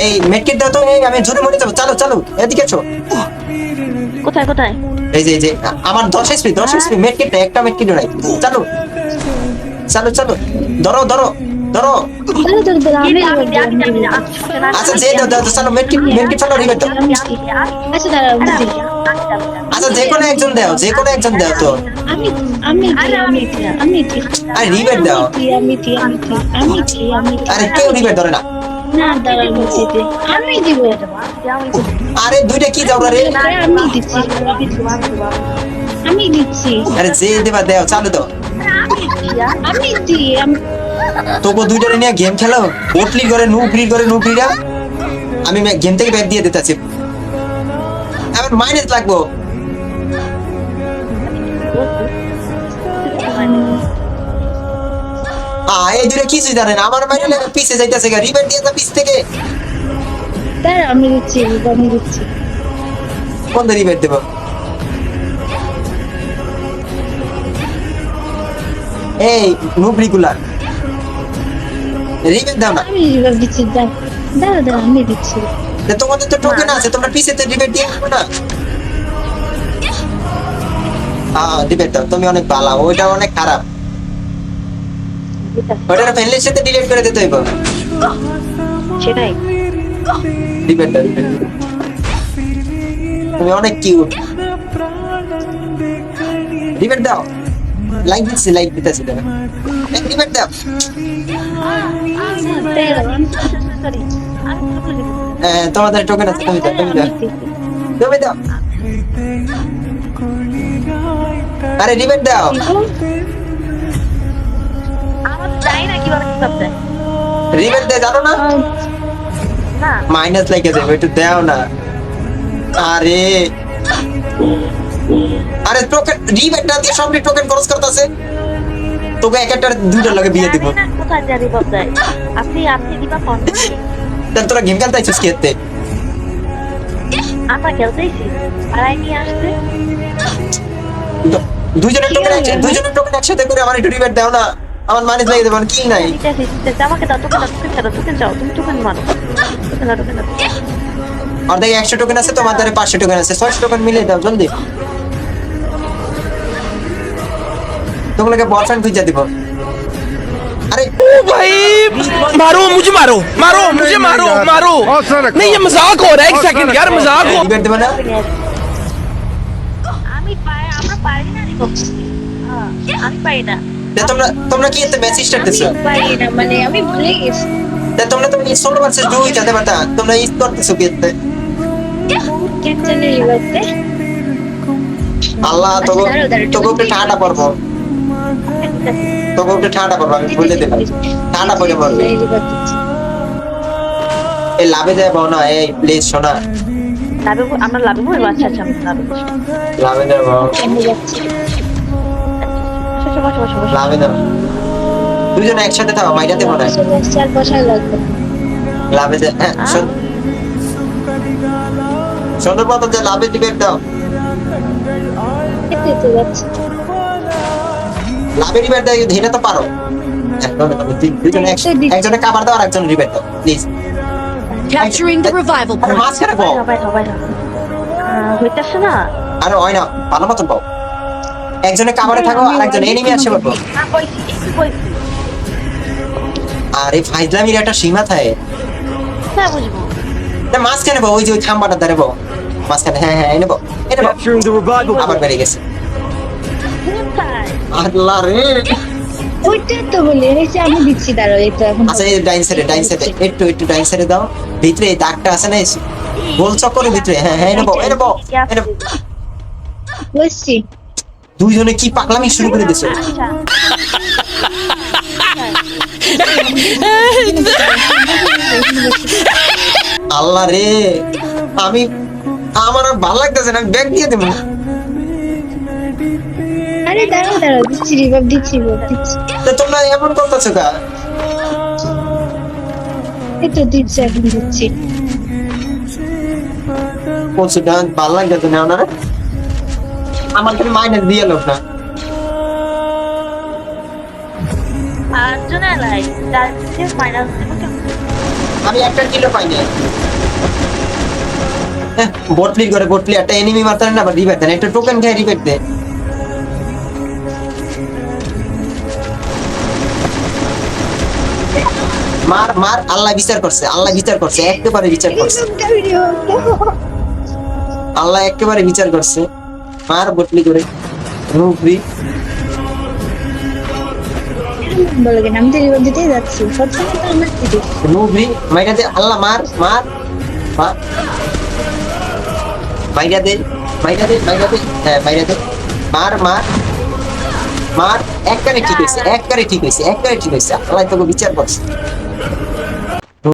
এই মেটকিট দাও তো এই আমি জোরে মরে যাব চালো চালো এদিকে এসো কোথায় কোথায় এই যে এই যে আমার দশ এসপি দশ এসপি মেটকিট একটা মেটকিট নাই চালো চালো চালো ধরো ধরো ধরো আচ্ছা যে দাও দাও চালো মেটকিট মেটকিট রিবেট দাও আচ্ছা আচ্ছা যে কোনো একজন দাও যে কোনো একজন দাও তো আমি আমি আমি আমি আরে দাও আমি আমি আমি আরে কেউ রিবেট ধরে না না আমি দিব আরে দুইটা কি দাও রে? আমি দিচ্ছি। আমি দিচ্ছি। আরে যে দেবা দাও চালু দাও। আমি দি তোকে দুইটারে নিয়ে গেম খেলো? ওটলি করে নুকরি করে নুকরিরা আমি গেম থেকে ব্যাগ দিয়ে দিতেছি। আমার মাইনাস লাগবো। আ এই কিছুই জানেন আমার মাইনে লাগে পিছে যাইতেছে গা রিবেট দিয়ে পিছ থেকে। আমি দিচ্ছি আমি দিচ্ছি। কোন রিবেট দেব? এই রিবেট দাও না। আমি রিভাইভ দিচ্ছি দাঁড়াও দাঁড়াও দাঁড়াও আমি দিচ্ছি। তোমাদের তো টোকেন আছে তোমরা পিছে তো রিবেট দিয়ে না? হ্যাঁ রিবেট দাও তুমি অনেক ভালো ওইটা অনেক খারাপ। ওইটা ফ্যামিলির সাথে ডিলিট করে দিতে হইব। সেটাই। দাও তুমি অনেক কিউট রিবেট দাও। লাইক দিচ্ছি লাইক দিতেছি দাও দাও। সরি হ্যাঁ, তোমাদের টোকেন আছে তুমি দাও তুমি দাও। তুমি দাও। আরে রিবেট দাও। জানি না কীভাবে কি করতে রিবেট দে জানো না? না। মাইনাস লাগে যাবে একটু দাও না। আরে। আরে টোকেন দিয়ে টোকেন খরচ করতেছে। তোকে এক একটা দুইটা লাগে বিয়ে দিব। কোথায় জানি আপনি আপনি দিবা ফোন তাহলে তোরা গেম খেলতে আইছিস নিয়ে আসতে টোকেন একসাথে দুইজনের টোকেন একসাথে করে আমার একটু রিবেট দাও না। আমার মাইনাস লাগে দেবো কি নাই দিতেছি দিতেছি আমাকে দাও তোকে দাও তোকে ছাড়ো তোকে যাও তুমি টোকেন মারো তোকে দাও তোকে দাও আর দেখি একশো টোকেন আছে তোমার দ্বারা পাঁচশো টোকেন আছে ছয়শো টোকেন মিলে দাও জলদি তোমাকে বয়ফ্রেন্ড খুঁজে দিব আরে भाई मारो मुझे मारो मारो मुझे मारो मारो नहीं ये मजाक हो रहा है एक सेकंड यार मजाक हो রিবেট দেবে না আমি পাই আমরা পারি না রিকো আমি পারি না তা তোমরা তোমরা কি এতে মেসেজ করতেছো না মানে আমি ভুলে গেছি। তা তোমরা তো ষোলো ভার্সেস দুই খেলতে পারতা তোমরা ইস করতেছো কি এতে? আল্লাহ তোকে দাঁড়াও, দাঁড়াও, তোকে একটু ঠান্ডা পড়ব তোকে একটু ঠান্ডা পড়ব আমি বলে দিলাম। ঠান্ডা পড়ে পড়বে এই লাভে যায় না এই প্লিজ শোনা। লাভে আমরা লাভে আচ্ছা আচ্ছা লাভে যাব বসো বসো বসো। বসো লাভে যাব দুজন একসাথে থাকো মাইরাতে মনে হয়। চার বছর লাগবে লাভে যায় হ্যাঁ সুন্দর মতো যে লাভে টিকিট দাও। লাভে দাও ধীরে তো পারো। হ্যাঁ, দুজনে এক- একজনে কাবার দাও আর একজন দাও প্লিজ Capturing the revival আরে point. মাঝখানে পাও সবাই সবাই হইতাছে না? আরে হয় না ভালো মতন পাও একজনে কাবারে থাকো আর একজন এনিমি আসে না একটু আরে ফাইজলামির একটা সীমা থাকে। হ্যাঁ বুঝব। না মাঝখানে পাও ওই যে ওই ধারে পাও মাঝখানে হ্যাঁ হ্যাঁ এনে এনে the revival. আবার বেড়ে গেছে। আল্লাহ রে। ওইটা তো বলি এই যে আমি দিচ্ছি দাঁড়াও এই তো এখন আচ্ছা এই ডাইন সাইডে ডাইন সাইডে একটু একটু ডাইন সাইডে দাও। ভিতরে এই দাগটা আছে না এই গোল চক্করের ভিতরে। হ্যাঁ হ্যাঁ এনে এনে এনে। বসছি। দুইজনে কি পাকলামি শুরু করে দিছো আল্লাহ রে আমি আমার আর ভালো লাগতেছে না ব্যাগ দিয়ে দেবো। আরে দাঁড়াও দাঁড়াও দিচ্ছি দিচ্ছি দিচ্ছি। তা তোমরা এমন করতেছো কা? এই তো দিচ্ছি এখন দিচ্ছি। পশুটা ভালো লাগতেছে না ওনারা? আমার খালি মাইনাস দিয়ে লোক না। আমি একটা কিলো পাই হ্যাঁ, বটলি করে বটলি একটা এনিমি মারতে না আবার রিভার দেন। একটা টোকেন খাই রিভার দে মার মার আল্লাহ বিচার করছে আল্লাহ বিচার করছে একেবারে বিচার করছে। আল্লাহ একেবারে বিচার করছে। মার বটলি করে। নুবরি বলে কেন আমি তো রিভার দিতেই যাচ্ছি। সবসময় তো আমার দিদি নুবরি মাইরা দে আল্লাহ মার মার। মার মাইরা দে মাইরা দে মাইরা দে। হ্যাঁ মাইরা দে। মার মার। মার একবারে ঠিক হয়েছে একবারে ঠিক হয়েছে একবারে ঠিক হয়েছে আল্লাহ তোকে বিচার করছে।